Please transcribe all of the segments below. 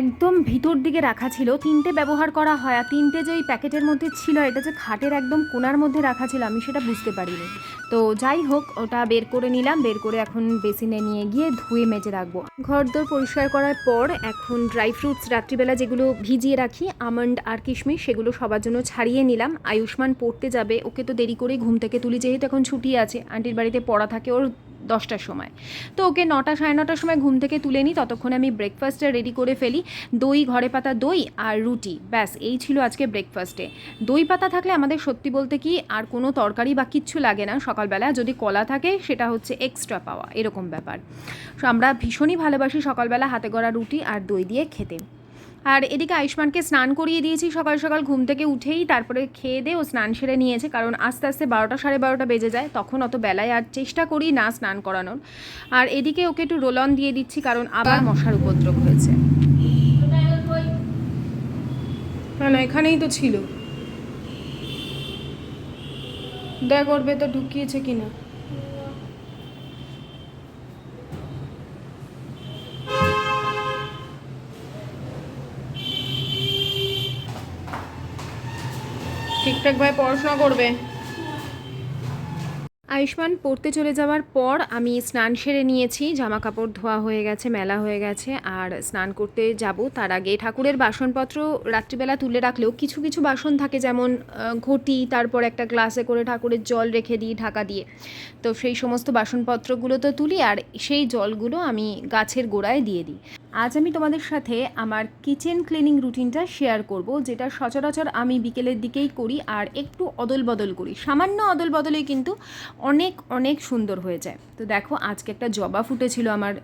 একদম ভিতর দিকে রাখা ছিল। তিনটে ব্যবহার করা হয় আর তিনটে যে ওই প্যাকেটের মধ্যে ছিল, এটা যে খাটের একদম কোনার মধ্যে রাখা ছিল, আমি সেটা বুঝতে পারিনি। তো যাই হোক, ওটা বের করে নিলাম, বের করে এখন বেসিনে নিয়ে গিয়ে ধুয়ে মেজে রাখব। ঘর দোর পরিষ্কার করার পর এখন ড্রাই ফ্রুটস, রাত্রিবেলা যেগুলো ভিজিয়ে রাখি, আমন্ড আর কিশমিশ, সেগুলো সবার জন্য ছাড়িয়ে নিলাম। আয়ুষ্মান পড়তে যাবে, ওকে তো দেরি করে ঘুম থেকে তুলি, যেহেতু এখন ছুটি আছে, আন্টির বাড়িতে পড়া থাকে, ওর দশটার সময়। তো ওকে নটা, সাড়ে নটার সময় ঘুম থেকে তুলে নিই, ততক্ষণে আমি ব্রেকফাস্টটা রেডি করে ফেলি। দই, ঘরে পাতা দই আর রুটি। ব্যাস, এই ছিল আজকে ব্রেকফাস্টে দই পাতা থাকলে আমাদের সত্যি বলতে কি আর কোনো তরকারি বা কিচ্ছু লাগে না সকালবেলা। যদি কলা থাকে, সেটা হচ্ছে এক্সট্রা পাওয়া। এরকম ব্যাপার। আমরা ভীষণই ভালোবাসি সকালবেলা হাতে গড়া রুটি আর দই দিয়ে খেতে। আর এদিকে আয়ুষ্মানকে স্নান করিয়ে দিয়েছি, সকাল সকাল ঘুম থেকে উঠেই তারপরে খেয়ে দিয়ে ও স্নান সেরে নিয়েছে, কারণ আস্তে আস্তে বারোটা সাড়ে বারোটা বেজে যায়, তখন অত বেলায় আর চেষ্টা করি না স্নান করানোর। আর এদিকে ওকে একটু রোল অন দিয়ে দিচ্ছি, কারণ আবার মশার উপদ্রব হয়েছে। না না, এখানেই তো ছিল। দেখ, ওর ভেতর ঢুকিয়েছে কিনা। ঠিকঠাকভাবে পড়াশোনা করবে। আয়ুষ্মান, পড়তে চলে যাওয়ার পর আমি স্নান সেরে নিয়েছি জামা কাপড় ধোয়া হয়ে গেছে, মেলা হয়ে গেছে, আর স্নান করতে যাব। তার আগে ঠাকুরের বাসনপত্র রাত্রিবেলা তুলে রাখলেও কিছু কিছু বাসন থাকে যেমন ঘটি, তারপর একটা গ্লাসে করে ঠাকুরের জল রেখে দিই ঢাকা দিয়ে। তো সেই সমস্ত বাসনপত্রগুলো তো তুলি, আর সেই জলগুলো আমি গাছের গোড়ায় দিয়ে দিই। আজ আমি তোমাদের সাথে আমার কিচেন ক্লিনিং রুটিনটা শেয়ার করব, যেটা সচরাচর আমি বিকেলের দিকেই করি আর একটু অদল বদল করি। সামান্য অদল বদলেই কিন্তু অনেক অনেক সুন্দর হয়ে যায়। তো দেখো, আজকে একটা জবা ফুটেছিল আমার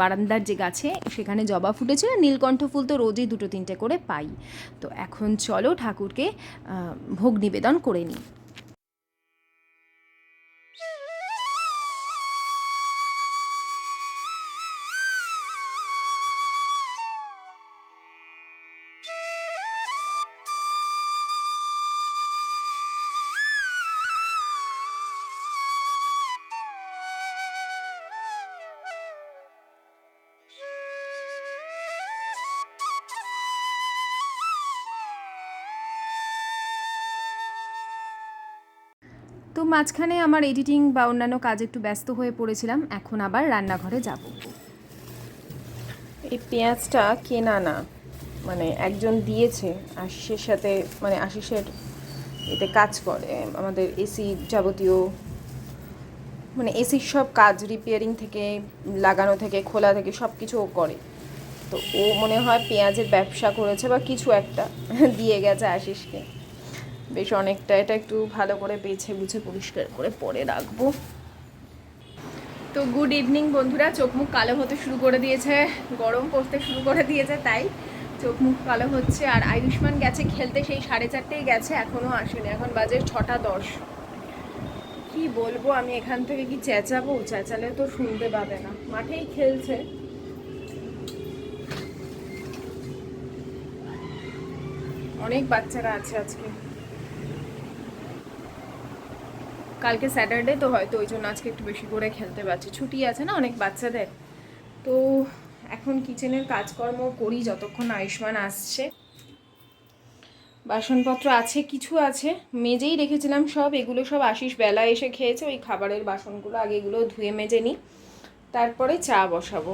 বারান্দার যে গাছে, সেখানে জবা ফুটেছিল, নীলকণ্ঠ ফুল তো রোজই দুটো তিনটে করে পাই। তো এখন চলো ঠাকুরকে ভোগ নিবেদন করে নিই। তো মাঝখানে আমার এডিটিং বা অন্যান্য কাজে একটু ব্যস্ত হয়ে পড়েছিলাম, এখন আবার রান্নাঘরে যাব। এই পেঁয়াজটা কেনা না মানে একজন দিয়েছে, আশিসের সাথে মানে আশিসের এতে কাজ করে, আমাদের এসি যাবতীয় মানে এসির সব কাজ রিপেয়ারিং থেকে, লাগানো থেকে, খোলা থেকে সব কিছু ও করে। তো ও মনে হয় পেঁয়াজের ব্যবসা করেছে বা কিছু একটা দিয়ে গেছে আশিসকে। বেশ অনেকটা এটা একটু ভালো করে বেছে বুঝে পরিষ্কার করে পরে রাখব। তো গুড ইভিনিং বন্ধুরা, চোখ মুখ কালো হতে শুরু করে দিয়েছে, গরম পড়তে শুরু করে দিয়েছে, তাই চোখ মুখ কালো হচ্ছে। আর আয়ুষ্মান গেছে খেলতে, সেই সাড়ে চারটেই গেছে এখনও আসেনি। এখন বাজে ছটা দশ। কি বলব, আমি এখান থেকে কি চেঁচাবো? চেঁচালে তো শুনতে পাবে না। মাঠেই খেলছে। অনেক বাচ্চারা আছে আজকে। কালকে স্যাটারডে তো হয়তো ওই জন্য আজকে একটু বেশি করে খেলতে পারছি। ছুটি আছে না অনেক বাচ্চাদের। তো এখন কিচেনের কাজকর্ম করি যতক্ষণ আয়ুষ্মান আসছে। বাসনপত্র আছে কিছু আছে। মেজেই রেখেছিলাম সব এগুলো সব আশিস বেলা এসে খেয়েছে ওই খাবারের বাসনগুলো আগে এগুলো ধুয়ে মেজে নিই। তারপরে চা বসাবো।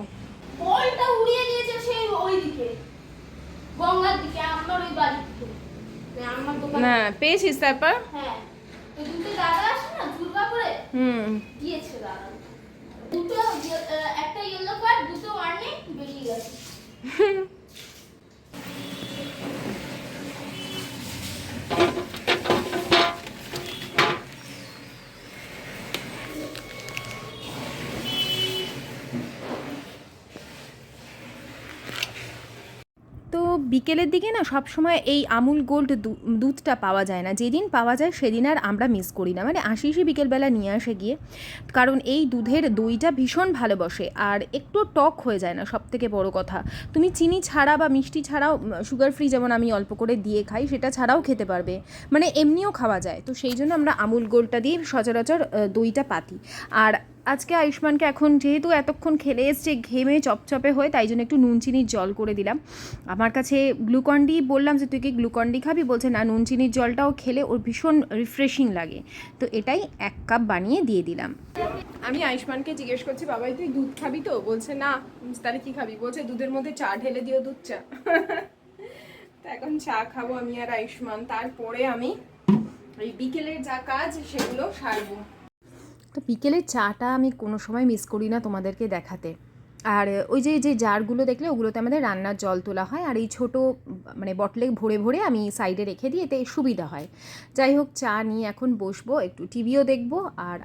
বলটা উড়িয়ে দিয়েছে সেই ওইদিকে গঙ্গার দিকে আমার ওই বাড়ির দিকে। মানে না পেয়েছিস তারপর? হ্যাঁ। তো দুটো দাদা আসে না দুর্গা করে হুম। দিয়েছে দাদা দুটো একটা ইয়েলো কার্ড দুটো ওয়ার্নিং বেরিয়ে গেছে। বিকেলের দিকে না সব সময় এই আমুল গোল্ড দুধটা পাওয়া যায় না। যেদিন পাওয়া যায় সেদিন আর আমরা মিস করি না। মানে আশিসই বিকেলবেলা নিয়ে আসে গিয়ে। কারণ এই দুধের দইটা ভীষণ ভালোবাসে। আর একটু টক হয়ে যায় না সব থেকে বড় কথা। তুমি চিনি ছাড়া বা মিষ্টি ছাড়াও সুগার ফ্রি যেমন আমি অল্প করে দিয়ে খাই, সেটা ছাড়াও খেতে পারবে। মানে এমনিও খাওয়া যায়। তো সেই জন্য আমরা আমুল গোল্ডটা দিয়ে সচরাচর দইটা পাতি। আর আজকে আয়ুষ্মানকে এখন যেহেতু এতক্ষণ খেলে এসছে, ঘেমে চপচপে হয়ে, তাই জন্য একটু নুন, চিনির জল করে দিলাম। আমার কাছে গ্লুকন্ডি বললাম যে, তুই কি গ্লুকন্ডি খাবি? বলছে, না, নুন, চিনির জলটাও খেলে ওর ভীষণ রিফ্রেশিং লাগে। তো এটাই এক কাপ বানিয়ে দিয়ে দিলাম। আমি আয়ুষ্মানকে জিজ্ঞেস করছি বাবাই তুই দুধ খাবি তো? বলছে, না, তাহলে কি খাবি? বলছে, দুধের মধ্যে চা ঢেলে দিও দুধ চা। এখন চা খাব আমি আর আয়ুষ্মান। তারপরে আমি এই বিকেলের যা কাজ, সেগুলো সারবো। তো বিকেলের চাটা আমি কোনো সময় মিস করি না তোমাদেরকে দেখাতে। আর ওই যে যে জারগুলো দেখলে ওগুলোতে আমাদের রান্নার জল তোলা হয়, আর এই ছোট মানে বটলে ভরে ভরে আমি সাইডে রেখে দিই এতে সুবিধা হয়। যাই হোক, চা নিয়ে এখন বসবো, একটু টিভিও দেখব, আর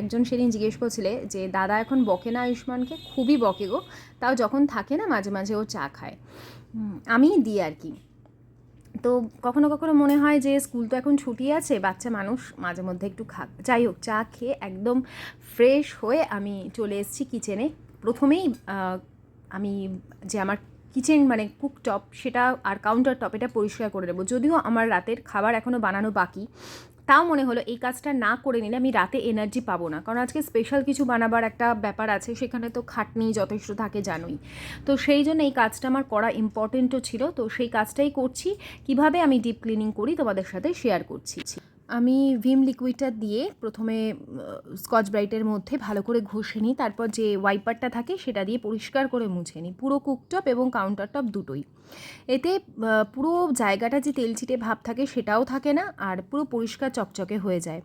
একজন সেদিন জিজ্ঞেস করছিলে যে, দাদা এখন বকে না আয়ুষ্মানকে? খুবই বকে গো। তাও যখন থাকে না, মাঝে মাঝে ও চা খায়। আমি দিই আর কি। তো কখনো কখনো মনে হয় যে স্কুল তো এখন ছুটি আছে, বাচ্চা মানুষ মাঝে মধ্যে একটু খা যাই হোক, চা খেয়ে একদম ফ্রেশ হয়ে আমি চলে এসেছি কিচেনে প্রথমেই আমি যে আমার কিচেন মানে কুক টপ সেটা আর কাউন্টার টপ এটা পরিষ্কার করে নেব। যদিও আমার রাতের খাবার এখনও বানানো বাকি তাও মনে হলো এই কাজটা না করে নিলে আমি রাতে এনার্জি পাবো না। কারণ আজকে স্পেশাল কিছু বানাবার একটা ব্যাপার আছে, সেখানে তো খাটনি যথেষ্ট থাকে জানোই। তো সেই জন্য এই কাজটা আমার করা ইম্পর্টেন্টও ছিল। তো সেই কাজটাই করছি। কীভাবে আমি ডিপ ক্লিনিং করি তোমাদের সাথে শেয়ার করছি। আমি ভিম লিকুইডটা দিয়ে প্রথমে স্কচ ব্রাইটের মধ্যে ভালো করে ঘষে নিই, তারপর যে ওয়াইপারটা থাকে সেটা দিয়ে পরিষ্কার করে মুছে নিই। পুরো কুকটপ এবং কাউন্টার টপ দুটোই। এতে পুরো জায়গাটা যে তেলচিটে ভাব থাকে সেটাও থাকে না আর পুরো পরিষ্কার চকচকে হয়ে যায়।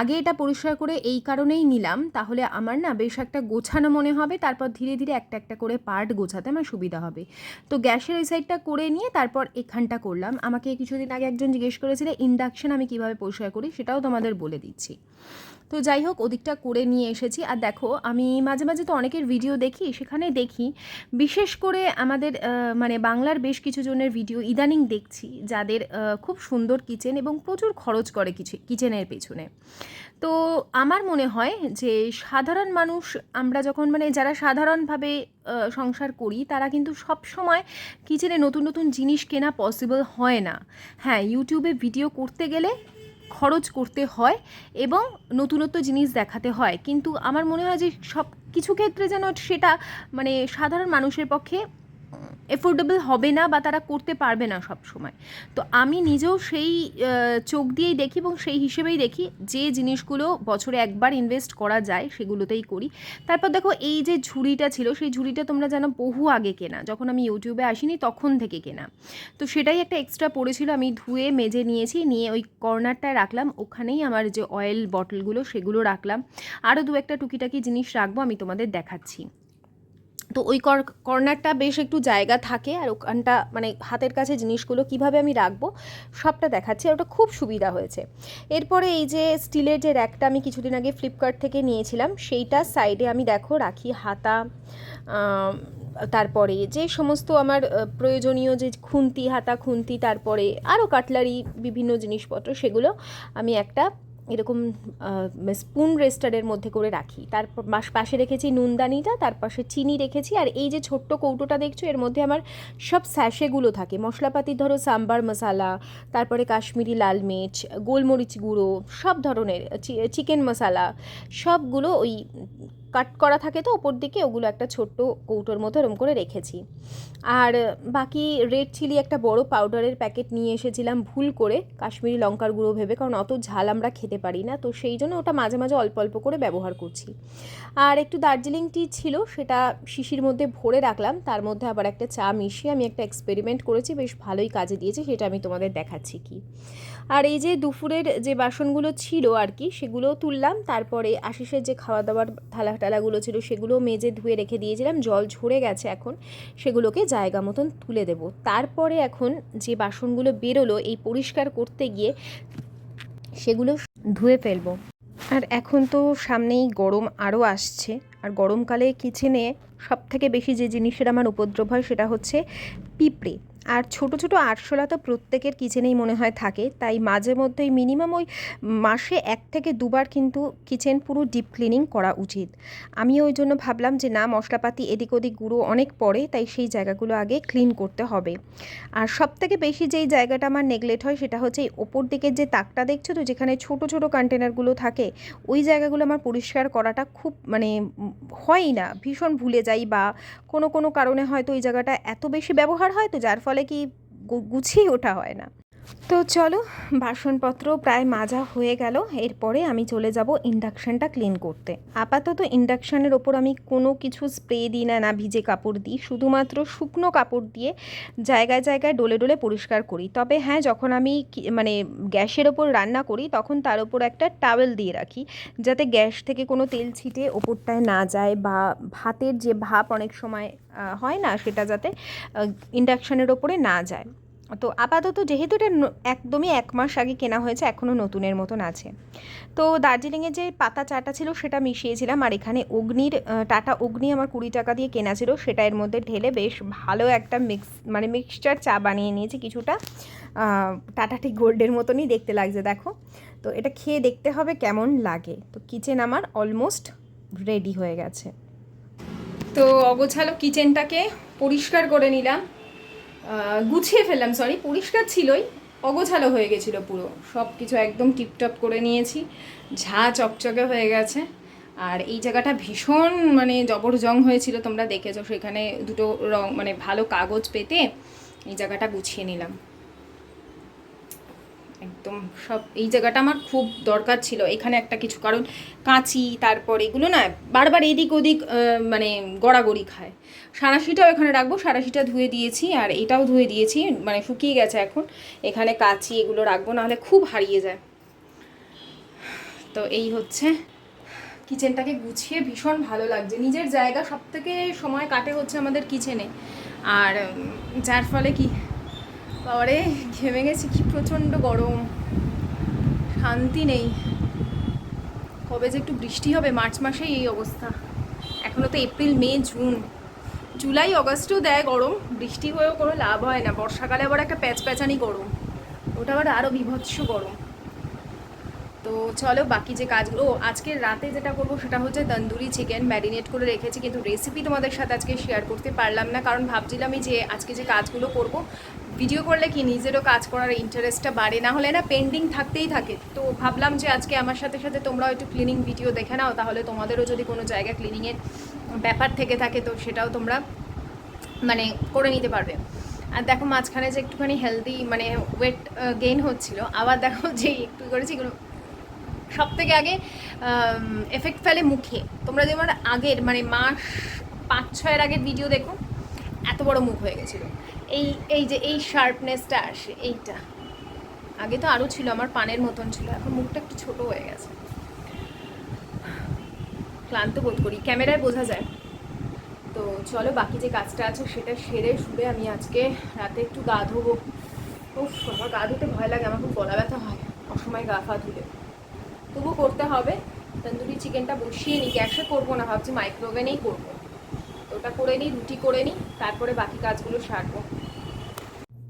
আগে এটা পরিষ্কার করে এই কারণেই নিলাম, তাহলে আমার না বেশ একটা গোছানো মনে হবে, তারপর ধীরে ধীরে একটা একটা করে পার্ট গোছাতে আমার সুবিধা হবে। তো গ্যাসের ওই সাইডটা করে নিয়ে তারপর এখানটা করলাম। আমাকে কিছুদিন আগে একজন জিজ্ঞেস করেছিল, ইন্ডাকশন আমি কীভাবে পরিষ্কার করি, সেটাও তোমাদের বলে দিচ্ছি। তো যাই হোক, ওদিকটা করে নিয়ে এসেছি। আর দেখো, আমি মাঝে মাঝে তো অনেকের ভিডিও দেখি সেখানে দেখি, বিশেষ করে আমাদের মানে বাংলার বেশ কিছু জনের ভিডিও ইদানিং দেখছি, যাদের খুব সুন্দর কিচেন এবং প্রচুর খরচ করে কিচেনের পেছনে। তো আমার মনে হয় যে সাধারণ মানুষ, আমরা যখন মানে যারা সাধারণভাবে সংসার করি, তারা কিন্তু সব সময় কিচেনে নতুন নতুন জিনিস কেনা পসিবল হয় না। হ্যাঁ ইউটিউবে ভিডিও করতে গেলে খরচ করতে হয় এবং নতুনত্ব জিনিস দেখাতে হয়। কিন্তু আমার মনে হয় যে সব কিছু ক্ষেত্রে যেন সেটা মানে সাধারণ মানুষের পক্ষে এফোর্ডেবল হবে না বা তারা করতে পারবে না সব সময়। তো আমি নিজেও সেই চোখ দিয়েই দেখি এবং সেই হিসেবেই দেখি যে জিনিসগুলো বছরে একবার ইনভেস্ট করা যায় সেগুলোতেই করি। তারপর দেখো এই যে ঝুড়িটা ছিল, সেই ঝুড়িটা তোমরা জানো বহু আগে কেনা। যখন আমি ইউটিউবে আসিনি তখন থেকে কেনা। তো সেটাই একটা এক্সট্রা পড়েছিল, আমি ধুয়ে মেজে নিয়েছি, নিয়ে ওই কর্নারটায় রাখলাম। ওখানেই আমার যে অয়েল বটলগুলো সেগুলো রাখলাম। আরও দু একটা টুকিটাকি জিনিস রাখব, আমি তোমাদের দেখাচ্ছি। তো ওই কর- কর্নারটা বেশ একটু জায়গা থাকে আর ওখানটা মানে হাতের কাছে জিনিসগুলো কীভাবে আমি রাখব সবটা দেখাচ্ছি আর ওটা খুব সুবিধা হয়েছে। এরপরে এই যে স্টিলের যে র্যাকটা আমি কিছুদিন আগে ফ্লিপকার্ট থেকে নিয়েছিলাম, সেইটা সাইডে আমি দেখো রাখি হাতা তারপরে যে সমস্ত আমার প্রয়োজনীয় যে খুন্তি, হাতা খুন্তি, তারপরে আরও কাটলারি বিভিন্ন জিনিসপত্র, সেগুলো আমি একটা এরকম স্পুন রেস্টারের মধ্যে করে রাখি। তারপর মাস পাশে রেখেছি নুনদানিটা, তার পাশে চিনি রেখেছি। আর এই যে ছোট্ট কৌটোটা দেখছ, এর মধ্যে আমার সব স্যাশেগুলো থাকে। মশলাপাতি ধরো সাম্বার মশালা, তারপরে কাশ্মীরি লাল মির্চ, গোলমরিচ গুঁড়ো, সব ধরনের চিকেন মশালা, সবগুলো ওই কাট করা থাকে তো ওপর দিকে, ওগুলো একটা ছোট্ট কৌটোর মতো এরম করে রেখেছি। আর বাকি রেড চিলি একটা বড় পাউডারের প্যাকেট নিয়ে এসেছিলাম ভুল করে, কাশ্মীরি লঙ্কার গুঁড়ো ভেবে, কারণ অত ঝাল আমরা খেতে পারি না। তো সেই জন্য ওটা মাঝে মাঝে অল্প অল্প করে ব্যবহার করছি। আর একটু দার্জিলিং টি ছিল, সেটা শিশির মধ্যে ভরে রাখলাম। তার মধ্যে আবার একটা চা মিশিয়ে আমি একটা এক্সপেরিমেন্ট করেছি, বেশ ভালোই কাজে দিয়েছে, সেটা আমি তোমাদের দেখাচ্ছি কি। আর এই যে দুপুরের যে বাসনগুলো ছিল আর কি সেগুলো তুললাম। তারপরে আশিসের যে খাওয়া দাওয়ার থালা টালাগুলো ছিল সেগুলো মেজে ধুয়ে রেখে দিয়েছিলাম। জল ঝরে গেছে এখন, সেগুলোকে জায়গা মতন তুলে দেব। তারপরে এখন যে বাসনগুলো বেরোলো, এই পরিষ্কার করতে গিয়ে সেগুলো ধুয়ে ফেলব। আর এখন তো সামনেই গরম আরও আসছে। আর গরমকালে কিচেনে সব থেকে বেশি যে জিনিসের আমার উপদ্রব হয়, সেটা হচ্ছে পিঁপড়ে। আর ছোট ছোট আরশোলা তো প্রত্যেকের কিচেনেই মনে হয় থাকে। তাই মাঝে মধ্যেই মিনিমাম ওই মাসে এক থেকে দুবার কিন্তু কিচেন পুরো ডিপ ক্লিনিং করা উচিত। আমি ওই জন্য ভাবলাম যে না, মশলাপাতি এদিক ওদিক গুঁড়ো অনেক পড়ে, তাই সেই জায়গাগুলো আগে ক্লিন করতে হবে। আর সব থেকে বেশি যেই জায়গাটা আমার নেগলেক্ট হয় সেটা হচ্ছে এই ওপর দিকের যে তাকটা দেখছ তো, যেখানে ছোট ছোট কন্টেনারগুলো থাকে, ওই জায়গাগুলো আমার পরিষ্কার করাটা খুব মানে হয়ই না। ভীষণ ভুলে যাই বা কোনো কোনো কারণে হয়তো ওই জায়গাটা এত বেশি ব্যবহার হয় তো, যার ফলে কি গু- গুছিয়ে ওঠা হয় না। তো চলো বাসনপত্র প্রায় মাজা হয়ে গেল। এরপরে আমি চলে যাব ইন্ডাকশানটা ক্লিন করতে। আপাতত ইন্ডাকশানের ওপর আমি কোনো কিছু স্প্রে দিই না না ভিজে কাপড় দিই। শুধুমাত্র শুকনো কাপড় দিয়ে জায়গায় জায়গায় ডলে ডলে পরিষ্কার করি। তবে হ্যাঁ যখন আমি মানে গ্যাসের ওপর রান্না করি, তখন তার ওপর একটা টাওয়েল দিয়ে রাখি। যাতে গ্যাস থেকে কোনো তেল ছিটে ওপরটায় না যায় বা ভাতের যে ভাপ অনেক সময় হয় না, সেটা যাতে ইন্ডাকশানের ওপরে না যায়। তো আপাতত যেহেতু এটা একদমই এক মাস আগে কেনা হয়েছে এখনও নতুনের মতন আছে। তো দার্জিলিংয়ে যে পাতা চাটা ছিল সেটা মিশিয়েছিলাম আর এখানে অগ্নির টাটা অগ্নি আমার কুড়ি টাকা দিয়ে কেনা ছিল সেটা এর মধ্যে ঢেলে বেশ ভালো একটা মিক্স মানে মিক্সচার চা বানিয়ে নিয়েছি কিছুটা। আহ, টাটা টি গোল্ডের মতনই দেখতে লাগছে দেখো। তো এটা খেয়ে দেখতে হবে কেমন লাগে। তো কিচেন আমার অলমোস্ট রেডি হয়ে গেছে। তো অগোছালো কিচেনটাকে পরিষ্কার করে নিলাম। গুছিয়ে ফেললাম সরি পরিষ্কার ছিলই, অগোছালো হয়ে গেছিল পুরো। সব কিছু একদম টিপটপ করে নিয়েছি, ঝা চকচকে হয়ে গেছে। আর এই জায়গাটা ভীষণ মানে জবরজং হয়েছিল, তোমরা দেখেছ, সেখানে দুটো রং মানে ভালো কাগজ পেতে এই জায়গাটা গুছিয়ে নিলাম। একদম সব, এই জায়গাটা আমার খুব দরকার ছিল, এখানে একটা কিছু, কারণ কাঁচি, তারপর এগুলো না বারবার এদিক ওদিক মানে গড়াগড়ি খায়। সারাশিটাও এখানে রাখব, সারাশিটা ধুয়ে দিয়েছি, আর এটাও ধুয়ে দিয়েছি মানে শুকিয়ে গেছে এখন। এখানে কাঁচি এগুলো রাখব নাহলে খুব হারিয়ে যায়। তো এই হচ্ছে। কিচেনটাকে গুছিয়ে ভীষণ ভালো লাগছে। নিজের জায়গা সব থেকে সময় কাটে হচ্ছে আমাদের কিচেনে। আর যার ফলে কি বাবারে, ঘেমে গেছি, কি প্রচণ্ড গরম। শান্তি নেই। কবে যে একটু বৃষ্টি হবে, মার্চ মাসেই এই অবস্থা। এখনও তো এপ্রিল, মে, জুন। জুলাই, অগস্টেও দেয় গরম, বৃষ্টি হয়েও কোনো লাভ হয় না। বর্ষাকালে আবার একটা প্যাচ প্যাচানি গরম। ওটা আবার আরও বিভৎস গরম। তো চলো, বাকি যে কাজগুলো, ও আজকের রাতে যেটা করব সেটা হচ্ছে তন্দুরি চিকেন ম্যারিনেট করে রেখেছি। কিন্তু রেসিপি তোমাদের সাথে আজকে শেয়ার করতে পারলাম না। কারণ ভাবছিলামই যে আজকে যে কাজগুলো করব ভিডিও করলে কি নিজেরও কাজ করার ইন্টারেস্টটা বাড়ে? না হলে না পেন্ডিং থাকতেই থাকে। তো ভাবলাম যে আজকে আমার সাথে সাথে তোমরাও একটু ক্লিনিং ভিডিও দেখে নাও, তাহলে তোমাদেরও যদি কোনো জায়গা ক্লিনিংয়ের ব্যাপার থেকে থাকে, তো সেটাও তোমরা মানে করে নিতে পারবে। আর দেখো মাঝখানে যে একটুখানি হেলদি মানে ওয়েট গেইন হচ্ছিল, আবার দেখো যে একটু করেছি, এগুলো সব থেকে আগে এফেক্ট ফেলে মুখে। তোমরা যেমন আগের মানে মাস পাঁচ ছয়ের আগের ভিডিও দেখো, এত বড় মুখ হয়ে গেছিল। এই এই যে এই শার্পনেসটা আসে, এইটা। আগে তো আরও ছিল, আমার পানের মতন ছিল, এখন মুখটা একটু ছোট হয়ে গেছে। ক্লান্ত বোধ করি, ক্যামেরায় বোঝা যায়। তো চলো, বাকি যে কাজটা আছে, সেটা সেরে শুলে আমি আজকে। রাতে একটু গা ধোবো। উফ, আমার গা ধুতে ভয় লাগে, আমার খুব গলা ব্যথা হয়। অসময় গা ফা ধুলে। তবু করতে হবে। তন্দুরি চিকেনটা বসিয়ে নিই গ্যাসে করব না, ভাবছি মাইক্রোওভেনেই করব। ওটা করে নিই, রুটি করে নিই, তারপরে বাকি কাজগুলো সারবো।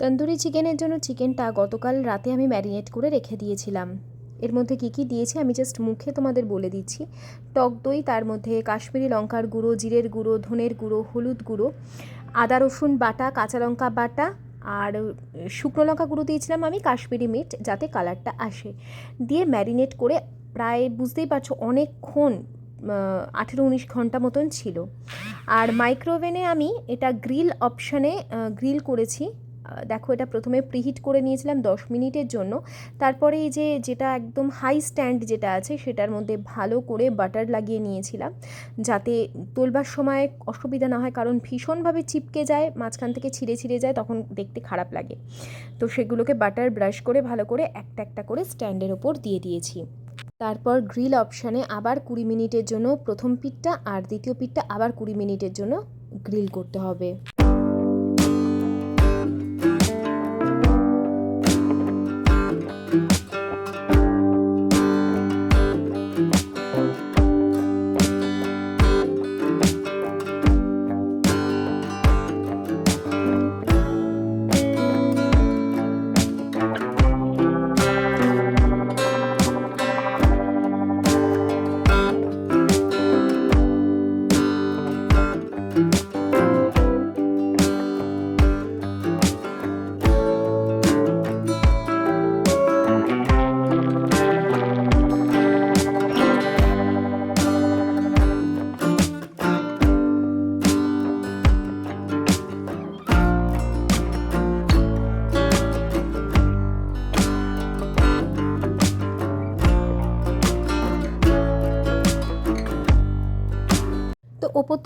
তন্দুরি চিকেনের জন্য চিকেনটা গতকাল রাতে আমি ম্যারিনেট করে রেখে দিয়েছিলাম। এর মধ্যে কী কী দিয়েছি আমি জাস্ট মুখে তোমাদের বলে দিচ্ছি। টক দই, তার মধ্যে কাশ্মীরি লঙ্কার গুঁড়ো, জিরের গুঁড়ো, ধনের গুঁড়ো, হলুদ গুঁড়ো, আদা, রসুন বাটা, কাঁচা লঙ্কা বাটা আর শুকনো লঙ্কা গুঁড়ো দিয়েছিলাম আমি কাশ্মীরি মিট যাতে কালারটা আসে। দিয়ে ম্যারিনেট করে প্রায় বুঝতেই পারছ অনেকক্ষণ আঠেরো উনিশ ঘণ্টা মতন ছিল। আর মাইক্রোওভেনে আমি এটা গ্রিল অপশানে গ্রিল করেছি। দেখো এটা প্রথমে প্রিহিট করে নিয়েছিলাম দশ মিনিটের জন্য। তারপরে এই যে যেটা একদম হাই স্ট্যান্ড যেটা আছে, সেটার মধ্যে ভালো করে বাটার লাগিয়ে নিয়েছিলাম। যাতে তোলবার সময় অসুবিধা না হয়, কারণ ভীষণভাবে চিপকে যায়, মাঝখান থেকে ছিঁড়ে ছিঁড়ে যায়, তখন দেখতে খারাপ লাগে। তো সেগুলোকে বাটার ব্রাশ করে ভালো করে একটা একটা করে স্ট্যান্ডের ওপর দিয়ে দিয়েছি। তারপর গ্রিল অপশানে আবার কুড়ি মিনিটের জন্য প্রথম পিঠটা আর দ্বিতীয় পিঠটা আবার কুড়ি মিনিটের জন্য গ্রিল করতে হবে।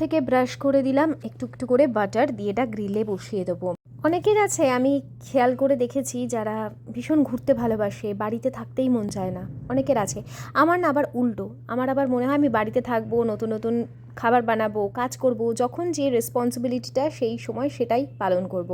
থেকে ব্রাশ করে দিলাম, একটু একটু করে বাটার দিয়ে এটা গ্রিলে বসিয়ে দেবো। অনেকের আছে, আমি খেয়াল করে দেখেছি যারা ভীষণ ঘুরতে ভালোবাসে, বাড়িতে থাকতেই মন চায় না। অনেকের আছে। আমার না আবার উল্টো। আমার আবার মনে হয় আমি বাড়িতে থাকব, নতুন নতুন খাবার বানাবো, কাজ করব, যখন যে রেসপন্সিবিলিটিটা সেই সময় সেটাই পালন করব।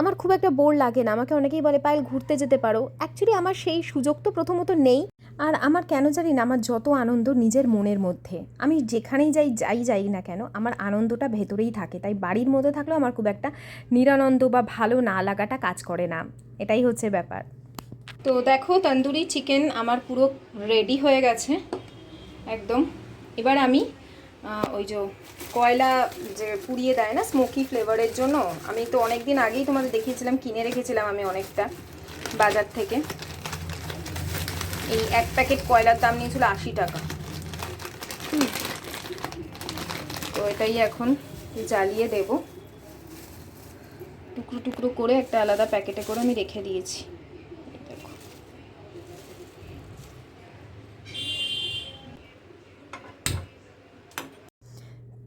আমার খুব একটা বোর লাগে না। আমাকে অনেকেই বলে, পায়েল, ঘুরতে যেতে পারো। অ্যাকচুয়ালি আমার সেই সুযোগ তো প্রথমত নেই। আর আমার কেন জানি না, আমার যত আনন্দ নিজের মনের মধ্যে। আমি যেখানেই যাই যাই যাই না কেন, আমার আনন্দটা ভেতরেই থাকে। তাই বাড়ির মধ্যে থাকলেও আমার খুব একটা নিরানন্দ বা ভালো না লাগাটা কাজ করে না। এটাই হচ্ছে ব্যাপার। তো দেখো, তন্দুরি চিকেন আমার পুরো রেডি হয়ে গেছে। একদম। এবার আমি ওই যে কয়লা যে পুড়িয়ে দেয় না স্মোকি ফ্লেভারের জন্য, আমি তো অনেক দিন আগেই তোমাদের দেখিয়েছিলাম, কিনে রেখেছিলাম আমি অনেকটা বাজার থেকে। এই এক প্যাকেট কয়লার দাম নিয়েছিল আশি টাকা। তো এটাই এখন জ্বালিয়ে দেব। টুকরো টুকরো করে একটা আলাদা প্যাকেটে করে আমি রেখে দিয়েছি।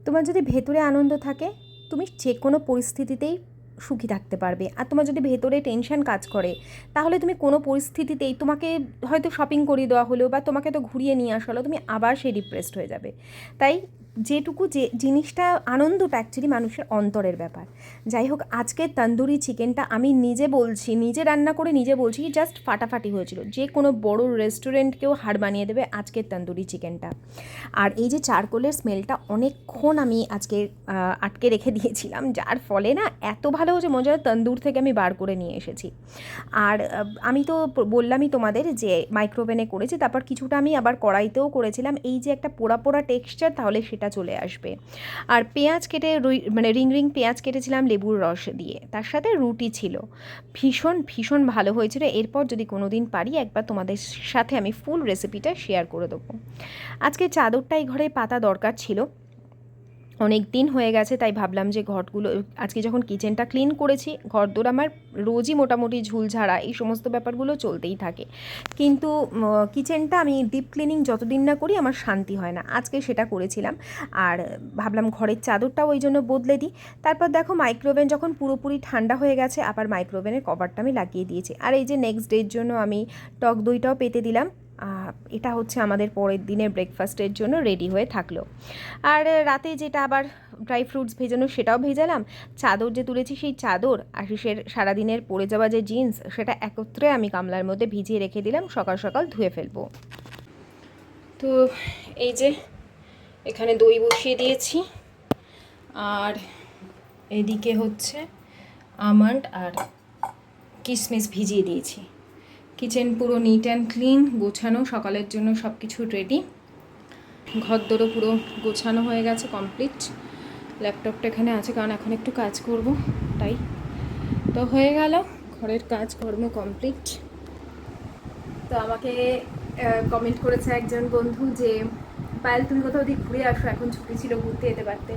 তোমার যদি ভেতরে আনন্দ থাকে, তুমি যে কোনো পরিস্থিতিতেই সুখী থাকতে পারবে। আর তোমার যদি ভেতরে টেনশন কাজ করে, তাহলে তুমি কোনো পরিস্থিতিতেই তোমাকে হয়তো শপিং করিয়ে দেওয়া হলো বা তোমাকে তো ঘুরিয়ে নিয়ে আসা হলো তুমি আবার সেই ডিপ্রেসড হয়ে যাবে। তাই যেটুকু যে জিনিসটা আনন্দটা অ্যাকচুয়ালি মানুষের অন্তরের ব্যাপার। যাই হোক, আজকের তন্দুরি চিকেনটা আমি নিজে বলছি, নিজে রান্না করে নিজে বলছি জাস্ট ফাটাফাটি হয়েছিল। যে কোনো বড় রেস্টুরেন্টকেও হার বানিয়ে দেবে আজকের তন্দুরি চিকেনটা আর এই যে চারকোলের স্মেলটা অনেকক্ষণ আমি আজকে আটকে রেখে দিয়েছিলাম, যার ফলে না এত ভালো হচ্ছে মজা তন্দুর থেকে আমি বার করে নিয়ে এসেছি। আর আমি তো বললামই তোমাদের যে মাইক্রোওভেনে করেছি, তারপর কিছুটা আমি আবার কড়াইতেও করেছিলাম। এই যে একটা পোড়া পোড়া টেক্সচার তাহলে সেটা চলে আসবে। আর পেঁয়াজ কেটে রুই মানে রিং রিং পেঁয়াজ কেটেছিলাম লেবুর রস দিয়ে। তার সাথে রুটি ছিল। ভীষণ ভীষণ ভালো হয়েছিল। এরপর যদি কোনো দিন পারি, একবার তোমাদের সাথে আমি ফুল রেসিপিটা শেয়ার করে দেবো। আজকে চাদরটাই ঘরে পাতা দরকার ছিল। অনেক দিন হয়ে গেছে, তাই ভাবলাম যে ঘরগুলো, আজকে যখন কিচেনটা ক্লিন করেছি, ঘরদোর আমার রোজই মোটামুটি ঝুলঝাড়া, এই সমস্ত ব্যাপারগুলো চলতেই থাকে। কিন্তু কিচেনটা আমি ডিপ ক্লিনিং যতদিন না করি আমার শান্তি হয় না। আজকে সেটা করেছিলাম, আর ভাবলাম ঘরের চাদরটাও ওই জন্য বদলে দিই। তারপর দেখো মাইক্রোওভেন যখন পুরোপুরি ঠান্ডা হয়ে গেছে, আবার মাইক্রোওভেনের কভারটা আমি লাগিয়ে দিয়েছি। আর এই যে নেক্সট ডের জন্য আমি টক দইটাও পেতে দিলাম। এটা হচ্ছে আমাদের পরের দিনের ব্রেকফাস্টের জন্য রেডি হয়ে থাকল। আর রাতে যেটা আবার ড্রাই ফ্রুটস ভেজানো সেটাও ভেজালাম। চাদর যে তুলেছি সেই চাদর আশিসের সারাদিনের পরে যাওয়া যে জিন্স সেটা একত্রে আমি গামলার মধ্যে ভিজিয়ে রেখে দিলাম, সকাল সকাল ধুয়ে ফেলব। তো এই যে এখানে দই বসিয়ে দিয়েছি। আর এদিকে হচ্ছে আমন্ড আর কিশমিশ ভিজিয়ে দিয়েছি। কিচেন পুরো নিট অ্যান্ড ক্লিন গোছানো, সকালের জন্য সব কিছু রেডি ঘরদোরও পুরো গোছানো হয়ে গেছে কমপ্লিট ল্যাপটপটা এখানে আছে, কারণ এখন একটু কাজ করব, তাই। তো হয়ে গেল, ঘরের কাজ কর্ম কমপ্লিট তো আমাকে কমেন্ট করেছে একজন বন্ধু যে, পায়েল, তুমি কোথাও দিয়ে ঘুরে আসো, এখন ছুটি ছিল ঘুরতে যেতে পারতে।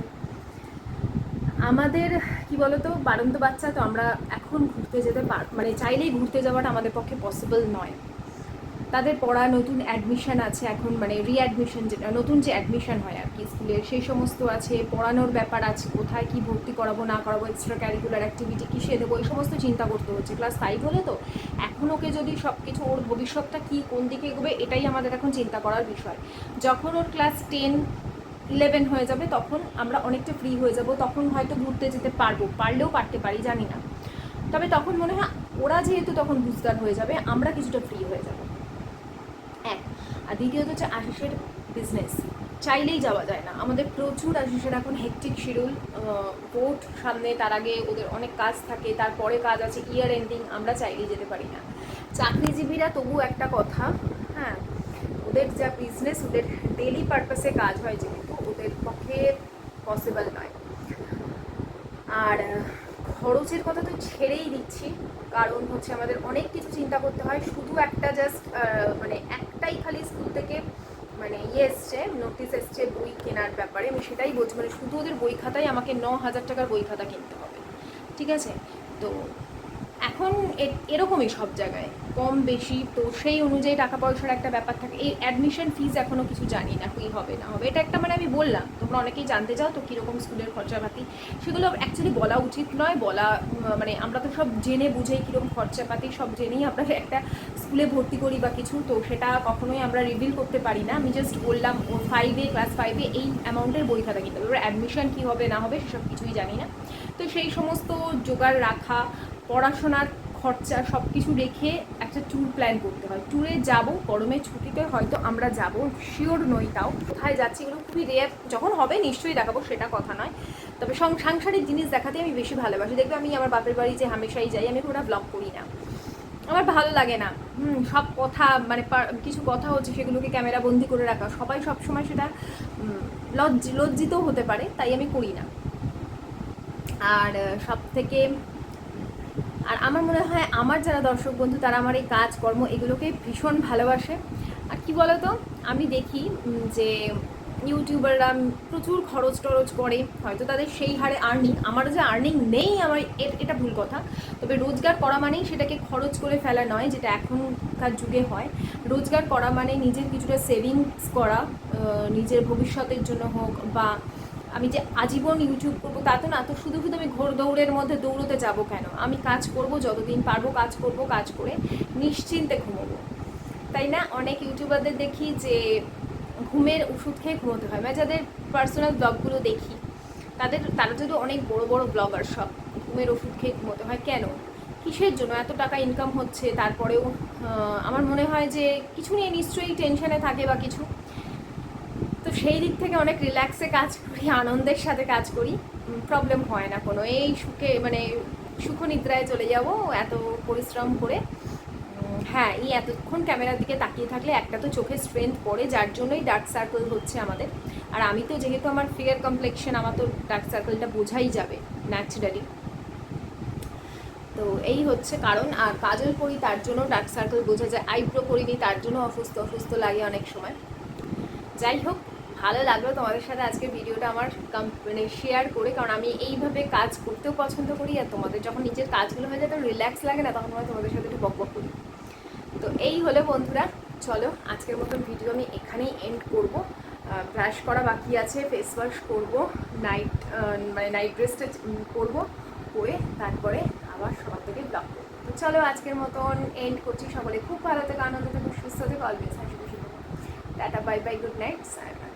আমাদের, কি বলতো বারন্ত বাচ্চা তো আমরা এখন ঘুরতে যেতে পার মানে চাইলেই ঘুরতে যাওয়াটা আমাদের পক্ষে পসিবল নয়। তাদের পড়া, নতুন অ্যাডমিশন আছে এখন মানে রিঅ্যাডমিশন যেটা, নতুন যে অ্যাডমিশন হয় আর কি স্কুলে সেই সমস্ত আছে, পড়ানোর ব্যাপার আছে, কোথায় কি ভর্তি করাবো, না করাবো এক্সট্রা ক্যারিকুলার অ্যাক্টিভিটি কিসে দেবো, এই সমস্ত চিন্তা করতে হচ্ছে। ক্লাস ফাইভ হলে তো এখন ওকে যদি সব কিছু ওর ভবিষ্যৎটা কী, কোন দিকে এগোবে, এটাই আমাদের এখন চিন্তা করার বিষয়। যখন ওর ক্লাস টেন ইলেভেন হয়ে যাবে, তখন আমরা অনেকটা ফ্রি হয়ে যাব। তখন হয়তো ঘুরতে যেতে পারব, পারলেও পারতে পারি, জানি না। তবে তখন মনে হয় ওরা যেহেতু তখন বুঝদার হয়ে যাবে, আমরা কিছুটা ফ্রি হয়ে যাব। এক, আর দ্বিতীয়ত হচ্ছে আশিসের বিজনেস চাইলেই যাওয়া যায় না। আমাদের প্রচুর আশিসের এখন হেকটিক শিডিউল ভোট সামনে, তার আগে ওদের অনেক কাজ থাকে, তারপরে কাজ আছে ইয়ার এন্ডিং আমরা চাইলেই যেতে পারি না। চাকরিজীবীরা তবু একটা কথা হ্যাঁ ওদের যা বিজনেস ওদের ডেলি পারপাসে কাজ হয় যেহেতু। ওদের পক্ষে পসিবল নয়। আর, খরচের কথা তো ছেড়েই দিচ্ছি, কারণ হচ্ছে আমাদের অনেক কিছু চিন্তা করতে হয়, শুধু একটা জাস্ট মানে একটাই খালি স্কুল থেকে মানে ইয়ে এসছে নোটিশ এসছে বই কেনার ব্যাপারে, আমি সেটাই বলছি মানে শুধু ওদের বই খাতায় আমাকে ন হাজার টাকার বই খাতা কিনতে হবে, ঠিক আছে? তো এখন এরকমই সব জায়গায়। কম বেশি, তো সেই অনুযায়ী টাকা পয়সার একটা ব্যাপার থাকে। এই অ্যাডমিশন ফিজ এখনও কিছু জানি না কি হবে, না হবে। এটা একটা মানে আমি বললাম, তোমরা অনেকেই জানতে চাও তো কীরকম স্কুলের খরচাপাতি। সেগুলো অ্যাকচুয়ালি বলা উচিত নয়, বলা মানে আমরা তো সব জেনে বুঝেই কীরকম খরচাপাতি, সব জেনেই আমরা একটা স্কুলে ভর্তি করি বা কিছু, তো সেটা কখনোই আমরা রিভিল করতে পারি না। আমি জাস্ট বললাম ফাইভে ক্লাস ফাইভে এই অ্যামাউন্টের বই খাতা কিনতে হবে এবার অ্যাডমিশন কী হবে, না হবে, সেসব কিছুই জানি না। তো সেই সমস্ত জোগাড় রাখা পড়াশোনার খরচা সব কিছু রেখে একটা ট্যুর প্ল্যান করতে হয়। ট্যুরে যাব গরমের ছুটিতে হয়তো আমরা যাব শিওর নই তাও। কোথায় যাচ্ছি এগুলো খুবই রেয়ার যখন হবে নিশ্চয়ই দেখাবো সেটা কথা নয়। তবে সাংসারিক জিনিস দেখাতে আমি বেশি ভালোবাসি। দেখবে আমি আমার বাপের বাড়ি যে হামেশাই যাই আমি পুরো ব্লগ করি না। আমার ভালো লাগে না। হুম সব কথা মানে কিছু কথা হচ্ছে সেগুলোকে ক্যামেরা বন্দি করে রাখা। সবাই সব সময় সেটা উম, লজ্জ লজ্জিতও হতে পারে তাই আমি করি না। আর সব থেকে আর আমার মনে হয় আমার যারা দর্শক বন্ধু, তারা আমার এই কাজকর্ম এগুলোকে ভীষণ ভালোবাসে। আর কি বলতো? আমি দেখি যে ইউটিউবাররা প্রচুর খরচ টরচ করে, হয়তো তাদের সেই হারে আর্নিং আমার যে আর্নিং নেই আমার এটা ভুল কথা। তবে রোজগার করা মানেই সেটাকে খরচ করে ফেলা নয়, যেটা এখনকার যুগে হয়। রোজগার করা মানে নিজের কিছুটা সেভিংস করা নিজের ভবিষ্যতের জন্য হোক বা আমি যে আজীবন ইউটিউব করব, তা তো না, তো শুধু শুধু আমি ঘোর দৌড়ের মধ্যে দৌড়তে যাব কেন? আমি কাজ করব, যতদিন পারব কাজ করব, কাজ করে নিশ্চিন্তে ঘুমোবো। তাই না? অনেক ইউটিউবারদের দেখি যে ঘুমের ওষুধ খেয়ে ঘুমোতে হয়। মানে যাদের পার্সোনাল ব্লগগুলো দেখি, তাদের, তারা যদি অনেক বড় বড় ব্লগার সব ঘুমের ওষুধ খেয়ে ঘুমোতে হয়, কেন? কিসের জন্য? এত টাকা ইনকাম হচ্ছে, তারপরেও আমার মনে হয় যে কিছু নিয়ে নিশ্চয়ই টেনশনে থাকে বা কিছু। তো সেই দিক থেকে অনেক রিল্যাক্সে কাজ করি, আনন্দের সাথে কাজ করি প্রবলেম হয় না কোনো। এই সুখে মানে সুখ নিদ্রায় চলে যাব, এত পরিশ্রম করে। হ্যাঁ এই এতক্ষণ ক্যামেরার দিকে তাকিয়ে থাকলে একটা তো চোখে স্ট্রেংথ পড়ে, যার জন্যই ডার্ক সার্কেল হচ্ছে আমাদের। আর আমি তো যেহেতু আমার ফিগার কমপ্লেকশন আমার তো ডার্ক সার্কেলটা বোঝাই যাবে ন্যাচারালি তো এই হচ্ছে কারণ, আর কাজল করি, তার জন্য ডার্ক সার্কেল বোঝা যায়। আইব্রো করিনি, তার জন্য অসুস্থ অসুস্থ লাগে অনেক সময়। যাই হোক ভালো লাগল তোমাদের সাথে আজকে ভিডিওটা আমার মানে শেয়ার করে, কারণ আমি এইভাবে কাজ করতেও পছন্দ করি আর তোমাদের যখন নিজের কাজগুলো হয়ে যায় তো রিল্যাক্স লাগে না, তখন আমি তোমাদের সাথে একটু বক বক করি। তো এই হলো বন্ধুরা, চলো আজকের মতন ভিডিও আমি এখানেই এন্ড করব। ব্রাশ করা বাকি আছে ফেস ওয়াশ করব নাইট মানে নাইট ড্রেসটা করব, করে তারপরে আবার সবার থেকে ব্লগ করব। তো চলো আজকের মতন এন্ড করছি। সকলে খুব ভালো থেকে, আনন্দ থেকে, সুস্থ থেকে অলওয়েজ হাসি খুশি tata bye bye good night Saina